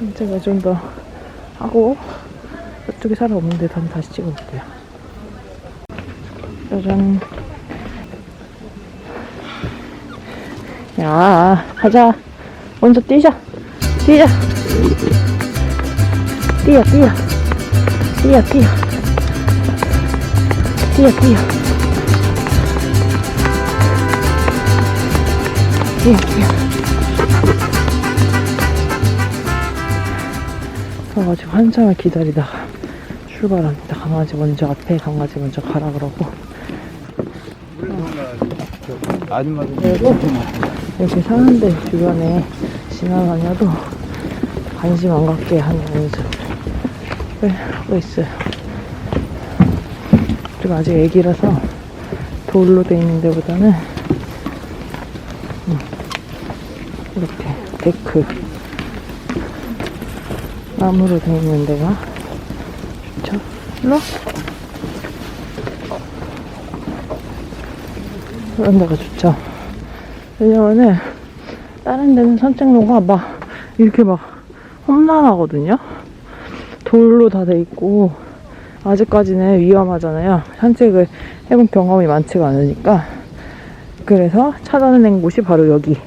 산책을 좀더 하고 저쪽에 사람 없는데 단 다시 찍어볼게요. 짜잔. 야, 가자. 먼저 뛰자. 뛰자. 뛰어, 뛰어. 뛰어, 뛰어. 뛰어, 뛰어. 뛰어, 뛰어. 가가지고 한참을 기다리다가 출발합니다. 강아지 먼저 앞에 강아지 먼저 가라 그러고 아줌마도 그리고 이렇게 사는데 주변에 지나다녀도 관심 안 갖게 하는 연습을 하고 있어요. 그리고 아직 애기라서 돌로 돼 있는 데보다는 음, 이렇게 데크 나무로 돼 있는 데가 좋죠. 일로 와. 그런 데가 좋죠. 왜냐면은 다른 데는 산책로가 막 이렇게 막 험난하거든요. 돌로 다 돼 있고 아직까지는 위험하잖아요. 산책을 해본 경험이 많지가 않으니까 그래서 찾아낸 곳이 바로 여기.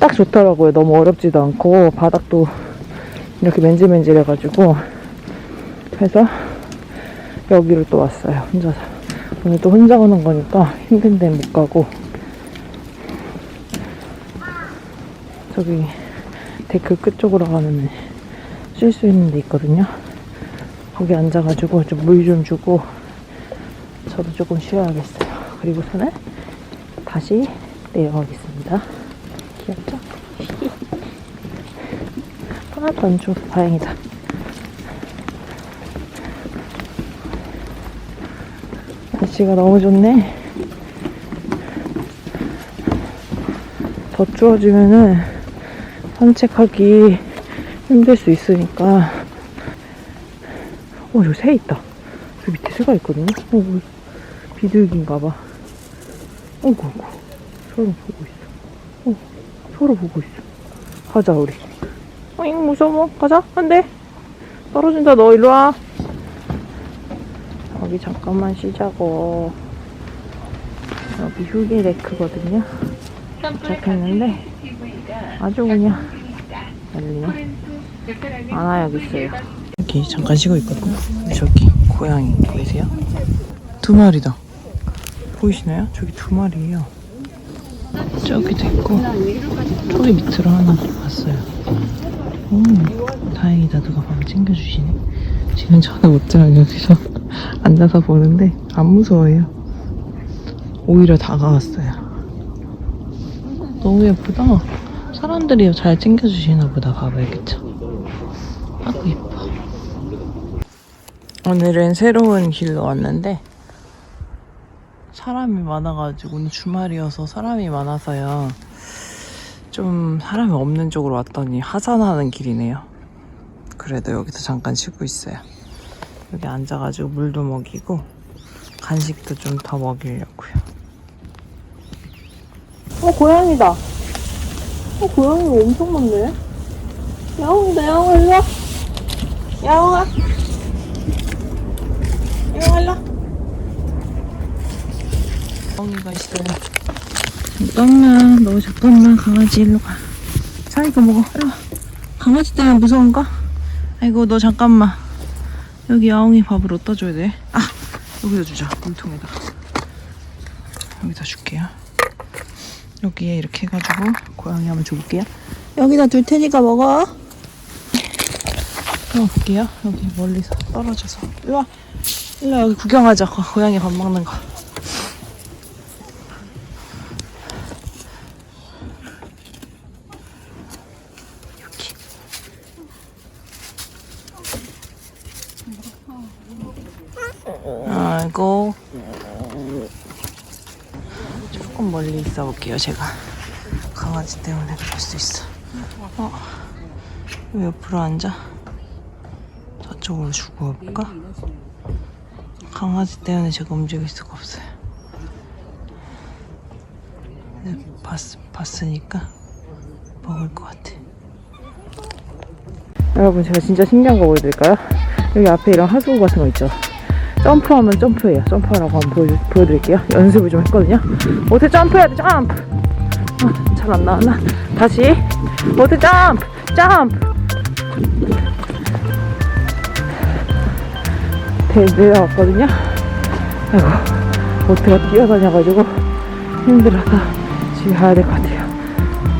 딱 좋더라고요. 너무 어렵지도 않고 바닥도 이렇게 맨질맨질해가지고 그래서 여기로 또 왔어요. 혼자서. 오늘 또 혼자 오는 거니까 힘든 데는 못 가고 저기 데크 끝쪽으로 가면 쉴 수 있는 데 있거든요. 거기 앉아가지고 좀 물좀 주고 저도 조금 쉬어야겠어요. 그리고서는 다시 내려가겠습니다. 귀엽죠? 하나도 안 추워서 다행이다. 날씨가 너무 좋네. 더 추워지면은 산책하기 힘들 수 있으니까. 어, 저기 새 있다. 저 밑에 새가 있거든요. 어, 뭐, 비둘기인가 봐. 어구, 어구. 서로 보고 있어. 어, 서로 보고 있어. 가자, 우리. 어잉, 무서워. 가자. 안 돼. 떨어진다, 너 일로 와. 여기 잠깐만 쉬자고. 여기 휴게 데크거든요. 도착했는데 아주 그냥 난리네. 안 와야겠어요. 여기 잠깐 쉬고 있거든요. 저기 고양이 보이세요? 두 마리다. 보이시나요? 저기 두 마리예요. 저기도 있고 저기 밑으로 하나 갔어요. 음, 다행이다. 누가 밤 챙겨주시네. 지금 저는 못 자요. 여기서 앉아서 보는데 안 무서워요. 오히려 다가왔어요. 너무 예쁘다. 사람들이 잘 챙겨주시나 보다. 가봐야겠죠. 아구 예뻐. 오늘은 새로운 길로 왔는데 사람이 많아가지고 오늘 주말이어서 사람이 많아서요. 좀 사람이 없는 쪽으로 왔더니 하산하는 길이네요. 그래도 여기서 잠깐 쉬고 있어요. 여기 앉아가지고 물도 먹이고 간식도 좀 더 먹이려고요. 어 고양이다. 어 고양이가 엄청 많네. 야옹이다 야옹아 일로 와. 야옹아. 야옹아 일로 와. 야옹이가 있어요. 잠깐만 너 잠깐만 강아지 일로 가. 자 이거 먹어 일로 와. 강아지 때문에 무서운가? 아이고 너 잠깐만. 여기 야옹이 밥을 어디다 줘야 돼? 아 여기다 주자 물통에다. 여기다 줄게요. 여기에 이렇게 해가지고 고양이 한번 줘볼게요. 여기다 둘 테니까 먹어. 먹어볼게요. 여기 멀리서 떨어져서. 일로 와. 일로 와, 여기 구경하자. 고- 고양이 밥 먹는 거. 아이고. 조금 멀리 있어 볼게요, 제가. 강아지 때문에 그럴 수 있어. 어, 왜 옆으로 앉아? 저쪽으로 주고 와볼까? 강아지 때문에 제가 움직일 수가 없어요. 네, 봤, 봤으니까 먹을 것 같아. 여러분 제가 진짜 신기한 거 보여드릴까요? 여기 앞에 이런 하수구 같은 거 있죠? 점프하면 점프예요. 점프하라고 한번 보여, 보여드릴게요. 연습을 좀 했거든요. 어떻게 점프해야 돼? 점프! 아, 잘안 나왔나? 다시. 어떻게 점프! 점프! 대, 내려왔거든요. 아이고, 보트가 뛰어다녀가지고 힘들어서 집에 가야 될 것 같아요.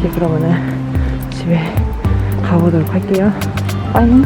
이제 그러면은 집에 가보도록 할게요. 빠잉.